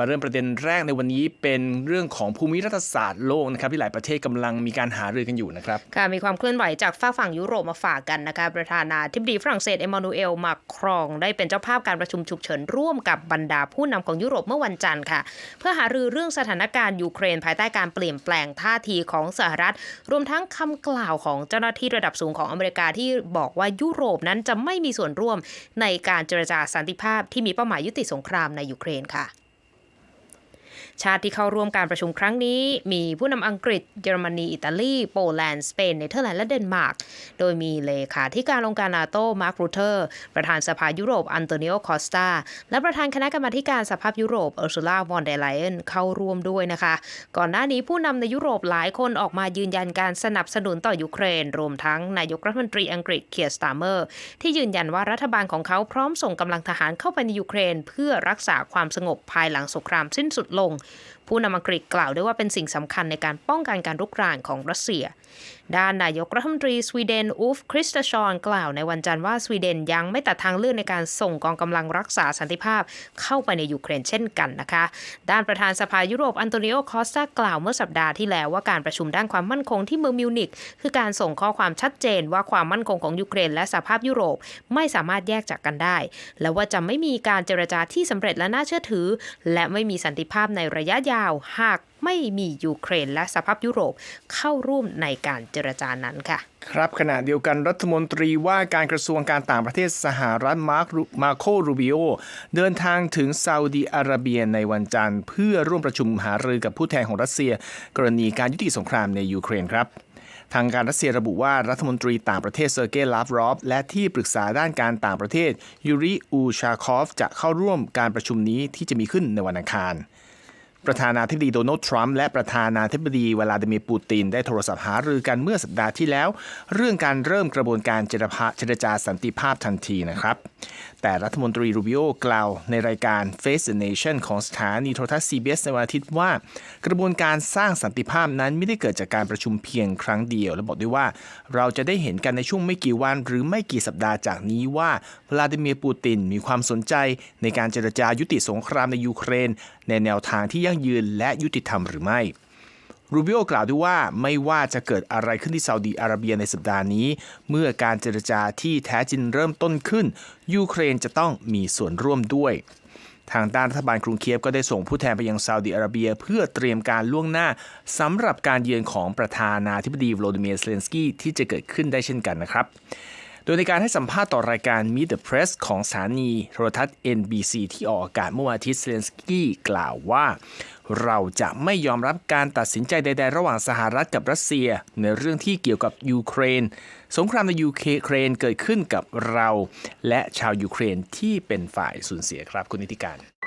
มาเริ่มประเด็นแรกในวันนี้เป็นเรื่องของภูมิรัฐศาสตร์โลกนะครับที่หลายประเทศกำลังมีการหารือกันอยู่นะครับค่ะมีความเคลื่อนไหวจากฝากฝั่งยุโรปมาฝากกันนะคะประธานาธิบดีฝรั่งเศสเอมมานูเอลมาครอง ได้เป็นเจ้าภาพการประชุมฉุกเฉินร่วมกับบรรดาผู้นำของยุโรปเมื่อวันจันทร์ค่ะ เพื่อหารือเรื่องสถานการณ์ยูเครนภายใต้การเปลี่ยนแปลงท่าทีของสหรัฐ รวมทั้งคำกล่าวของเจ้าหน้าที่ระดับสูงของอเมริกาที่บอกว่ายุโรปนั้นจะไม่มีส่วนร่วมในการเจรจาสันติภาพที่มีเป้าหมายยุติสงครามในยูเครนค่ะ ชาติที่เข้าร่วมการประชุมครั้งนี้ มีผู้นำอังกฤษ เยอรมนี อิตาลี โปแลนด์ สเปน เนเธอร์แลนด์ และเดนมาร์ก โดยมีเลขาธิการองค์การนาโต มาร์ครูเทอร์ ประธานสภายุโรป อันโตนิโอ คอสตา และประธานคณะกรรมาการสภาพยุโรป เออร์ซูลา วอนเดไลเอนเข้าร่วมด้วยนะคะ ก่อนหน้านี้ผู้นำในยุโรปหลายคนออกมายืนยันการสนับสนุนต่อยูเครน รวมทั้งนายกรัฐมนตรีอังกฤษ เคียร์สตาร์เมอร์ ที่ยืนยันว่ารัฐบาลของเขาพร้อมส่งกำลังทหารเข้าไปในยูเครน เพื่อรักษาความสงบภายหลังสงครามสิ้นสุดลงผู้นำอังกฤษกล่าวด้วยว่าเป็นสิ่งสำคัญในการป้องกันการรุกรานของรัสเซีย ด้านนายกรัฐมนตรีสวีเดนอูฟคริสตชอนกล่าวในวันจันทร์ว่าสวีเดนยังไม่ตัดทางเลือกในการส่งกองกำลังรักษาสันติภาพเข้าไปในยูเครนเช่นกันนะคะ ด้านประธานสภายุโรปอันโตนิโอคอสตากล่าวเมื่อสัปดาห์ที่แล้วว่าการประชุมด้านความมั่นคงที่เมืองมิวนิกคือการส่งข้อความชัดเจนว่าความมั่นคงของยูเครน และสภาพยุโรปไม่สามารถแยกจากกันได้ และว่าจะไม่มีการเจรจาที่สำเร็จและน่าเชื่อถือ และไม่มีสันติภาพในระระยะยาวหากไม่มียูเครนและสภาพยุโรปเข้าร่วมในการเจรจานั้นค่ะ ครับขณะเดียวกันรัฐมนตรีว่าการกระทรวงการต่างประเทศสหรัฐมาร์คมาโครูบิโอเดินทางถึงซาอุดีอาระเบียในวันจันทร์ เพื่อร่วมประชุมหารือกับผู้แทนของรัสเซีย กรณีการยุติสงครามในยูเครนครับทางการรัสเซียระบุว่ารัฐมนตรีต่างประเทศเซอร์เกย์ลาฟรอฟและที่ปรึกษาด้านการต่างประเทศยูริอูชาคอฟจะเข้าร่วมการประชุมนี้ที่จะมีขึ้นในวันอังคาร ประธานาธิบดีโดนัลด์ทรัมป์และประธานาธิบดีวลาดิเมียร์ปูติน ได้โทรศัพท์หารือกันเมื่อสัปดาห์ที่แล้ว เรื่องการเริ่มกระบวนการเจรพะเจรจาสันติภาพทันทีนะครับ แต่รัฐมนตรีรูบิโอกล่าวในรายการ Face the Nation ของสถานีโทรทัศน์ CBS ในวันอาทิตย์ว่า กระบวนการสร้างสันติภาพนั้นไม่ได้เกิดจากการประชุมเพียงครั้งเดียว และบอกด้วยว่า เราจะได้เห็นกันในช่วงไม่กี่วัน หรือไม่กี่สัปดาห์จากนี้ว่าวลาดิเมียร์ปูตินมีความสนใจในการเจรจายุติสงครามในยูเครน ในแนวทางที่ยั่งยืนและยุติธรรมหรือไม่รูบิโอกล่าวด้วยว่าไม่ว่าจะเกิดอะไรขึ้นที่ซาอุดีอาระเบียในสัปดาห์นี้ เมื่อการเจรจาที่แท้จริงเริ่มต้นขึ้น ยูเครนจะต้องมีส่วนร่วมด้วย ทางด้านรัฐบาลกรุงเคียฟก็ได้ส่งผู้แทนไปยังซาอุดีอาระเบีย เพื่อเตรียมการล่วงหน้าสำหรับการเยือนของประธานาธิบดีโวลดิเมียร์เซเลนสกี้ที่จะเกิดขึ้นได้เช่นกันนะครับ โดยในการให้สัมภาษณ์ต่อรายการ Meet the Press ของสถานีโทรทัศน์ NBC ที่ออกอากาศเมื่อวันอาทิตย์เซเลนสกี้กล่าวว่า เราจะไม่ยอมรับการตัดสินใจใด ๆ ระหว่างสหรัฐกับรัสเซีย ในเรื่องที่เกี่ยวกับยูเครน สงครามในยูเครนเกิดขึ้นกับเรา และชาวยูเครนที่เป็นฝ่ายสูญเสียครับคุณนิติการ